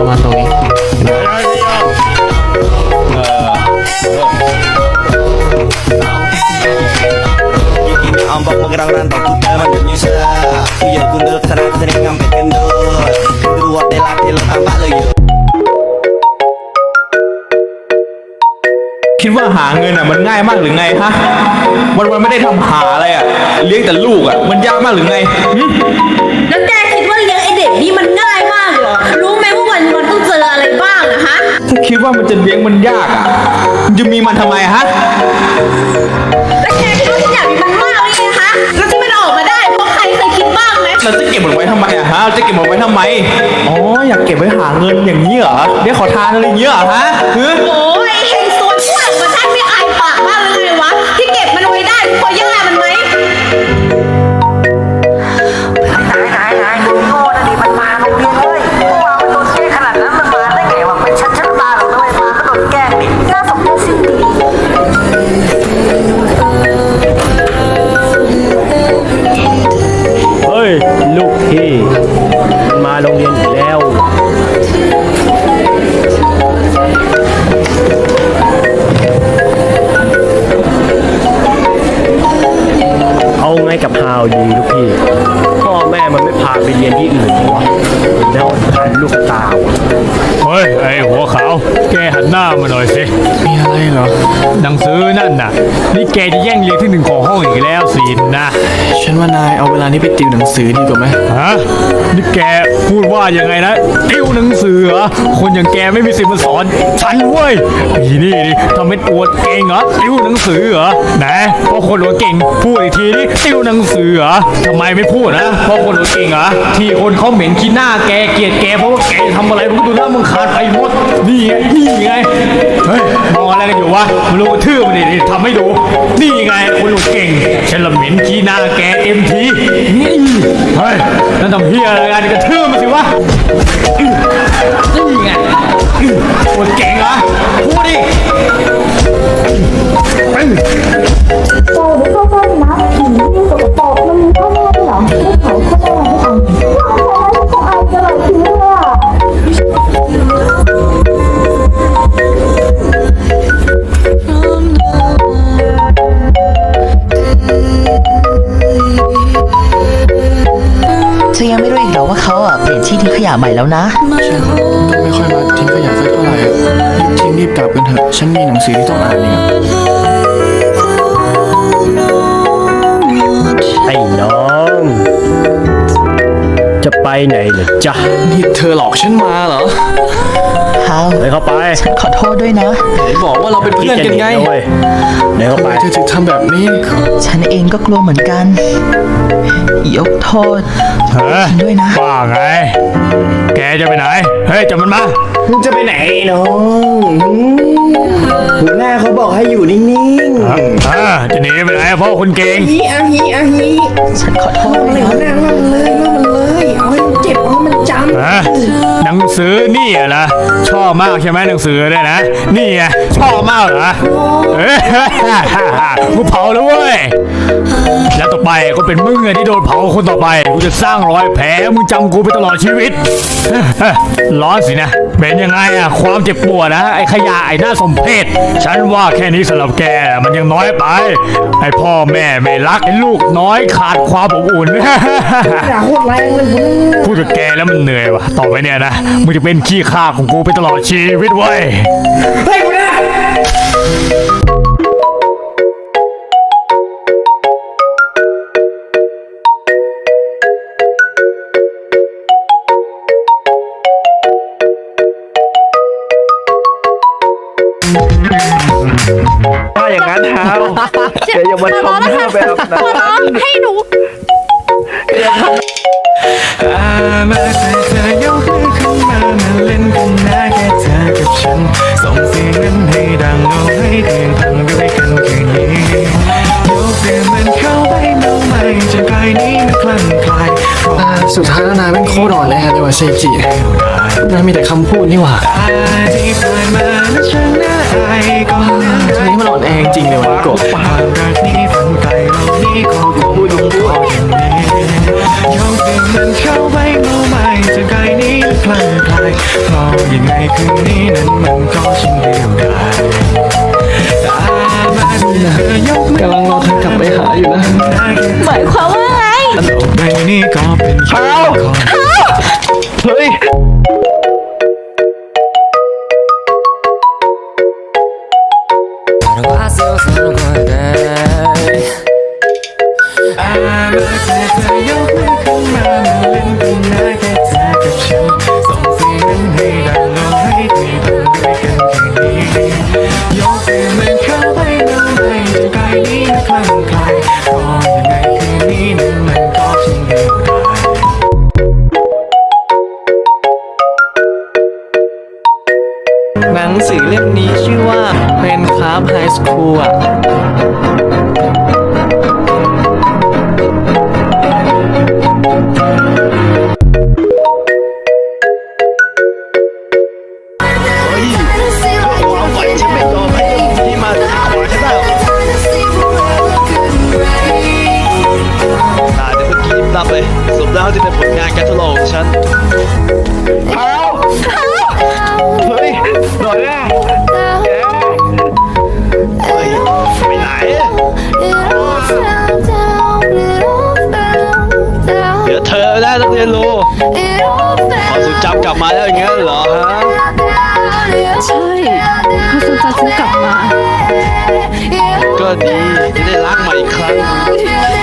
ประมาณตรงนี้ Ombak bergerang rantau kuda menyenyusa Kuyur gundul kesana kesini ngampet kendul Kedua tela tela tampak lo yuk คิดว่าหาเงินอะมันง่ายมากหรือไงฮะวันวันๆไม่ได้ทำหาอะไรอะ เลี้ยงแต่ลูกอะ มันยากมากหรือไงหึแล้วแก คิดว่ามันจะเลี้ยงมันยากอะมันจะมีมันทำไมฮะแล้วแกคิดว่าฉันอยากมีมันมากเลยไงฮะแล้วที่มันออกมาได้เพราะใครเคยคิดบ้างไหมเราจะเก็บมันไว้ทำไมอะฮะเราจะเก็บมันไว้ทำไม อ๋อ อยากเก็บไว้หาเงินอย่างนี้เหรอ เดี๋ยวขอทานอะไรอย่างนี้เหรอฮะฮึ โอ้ยไอ้ ย ลูกพี่มันมาโรงเรียนอีกแล้ว เอาไงกับฮาวดีลูกพี่ แม่มันไม่พาไปเรียนที่อื่นเหรอวะแล้วหันลูกตาวะเฮ้ย ไอหัวขาว แกหันหน้ามาหน่อยสิ มีอะไรเหรอ หนังสือนั่นน่ะ นี่แกจะแย่งเรียนที่หนึ่งของห้องอีกแล้วสินนะ ฉันว่านายเอาเวลานี้ไปติวหนังสือดีกว่าไหมฮะ นี่แกพูดว่ายังไงนะ ติวหนังสือเหรอ คนอย่างแกไม่มีสิทธิ์มาสอน ฉันเว้ยไอ้นี่นี่ทำเป็นอวดเก่งเหรอ ติวหนังสือเหรอ นะเพราะคนหัวเก่ง พูดอีกทีนี่ติวหนังสือเหรอทำไมไม่พูดนะเพราะคนดูเก่งเหรอที่คนเขาเหม็นขี้หน้าแกเกลียดแกเพราะว่าแกทำอะไรมึงดูหน้ามึงขาดไปหมดนี่ไงนี่ไงเฮ้ยมองอะไรกันอยู่วะมันรู้ทืบมันดิทำให้ดู นี่ไงคนหัวเก่งฉันละเหม็นขี้หน้าแกเต็มทีนี่เฮ้ยนั่นทำเฮียอะไรกันกระทืบมันสิวะนี่ไง เหรอว่าเขาอะเปลี่ยนที่ทิ้งขยะใหม่แล้วนะไม่ค่อยมาทิ้งขยะสักเท่าไหร่อะรีบทิ้งรีบกลับกันเถอะ ฉันมีหนังสือที่ต้องอ่านเนี่ย ไอ้น้อง จะไปไหนเหรอจ๊ะนี่เธอหลอกฉันมาเหรอ ฮาวเดินเข้าไปฉันขอโทษด้วยนะ ไหนบอกว่าเราเป็นเพื่อนกันไงเว้ยเดินเข้าทำไปไมเธอถึงทำแบบนี้ ฉันเองก็กลัวเหมือนกัน ยกโทษเฮ้ยฉันด้วยนะว่าไง แกจะไปไหน เฮ้ยจับมันมาจะไปไหนน้องหัวหน้าเขาบอกให้อยู่นิ่งอ่าจะหนีไปไหนเพราะคนเก่งฉันขอโทษนะ ฮะหนังสือนี่เหรอชอบมากใช่ไหมหนังสือเนี่ยนะ นี่ไงชอบมากเหรอเอ้ยกูเผาแล้วเว้ยแล้วต่อไปก็เป็นมึงไงที่โดนเผาคนต่อไปกูจะสร้างรอยแผลมึงจำกูไปตลอดชีวิตร้อนสินะเป็นยังไงอะความเจ็บปวดนะไอ้ขยะไอ้หน้าสมเพชฉันว่าแค่นี้สำหรับแกมันยังน้อยไปไอ้พ่อแม่ไม่รักไอ้ลูกน้อยขาดความอบอุ่นพูดกับแกแล้วมันเหนื่อยว่ะต่อไปเนี่ยนะมึงจะเป็นขี้ข้าของกูไปตลอดชีวิตเว้ยๆถ้าอย่างนั้นเท้าแกอย่ามาทำหน้าแบบนั้นให้หนู มาเธอเธอยกมือขึ้นมามาเล่นกันนะแค่เธอกับฉัน ส่งเสียงนั้นให้ดังเอาให้เพียงพังด้วยกันคืนนี้ยกเสียงมันเข้าไปเมาใหม่จนกายนี้มันคลั่งคลายสุดท้ายแล้วนายเป็นโคตรอ่อนแอเลยว่ะเซจินายมีแต่คำพูดนี่หว่าที่ผ่านมานั้นฉันน่าอายก็เธอนี่มันอ่อนแอจริงเลยว่ะกบความรักนี้ฝันไกลเหล่านี้ขอคงต้อง กมือกำลังรอเธอกลับไปหาอยู่นะหมายความว่าไงโลกใบนี้ก็เป็นแค่ของเฮ้ยอามาแค่เธอยกมือขึ้นมามาเล่นกันนะแค่เธอกับฉัน นังสือเล่มนี้ชื่อว่าเป็นคราฟไฮสคูลอะความฝันฉันไม่ยอมให้ที่มาขวางฉันได้หรอกตาเดี๋ยวเมื่อกี้ตับเลยสมแล้วที่เป็นผลงานการทดลองของฉันเท้า เฮ้ยหน่อยแน่เฮ้ยไปไหนเดี๋ยวเธอได้ต้องเรียนรู้ความทรงจำกลับมาแล้วอย่างเงี้ยเหรอฮะใช่ความทรงจำฉันกลับมา ก็ดีจะได้รักใหม่อีกครั้ง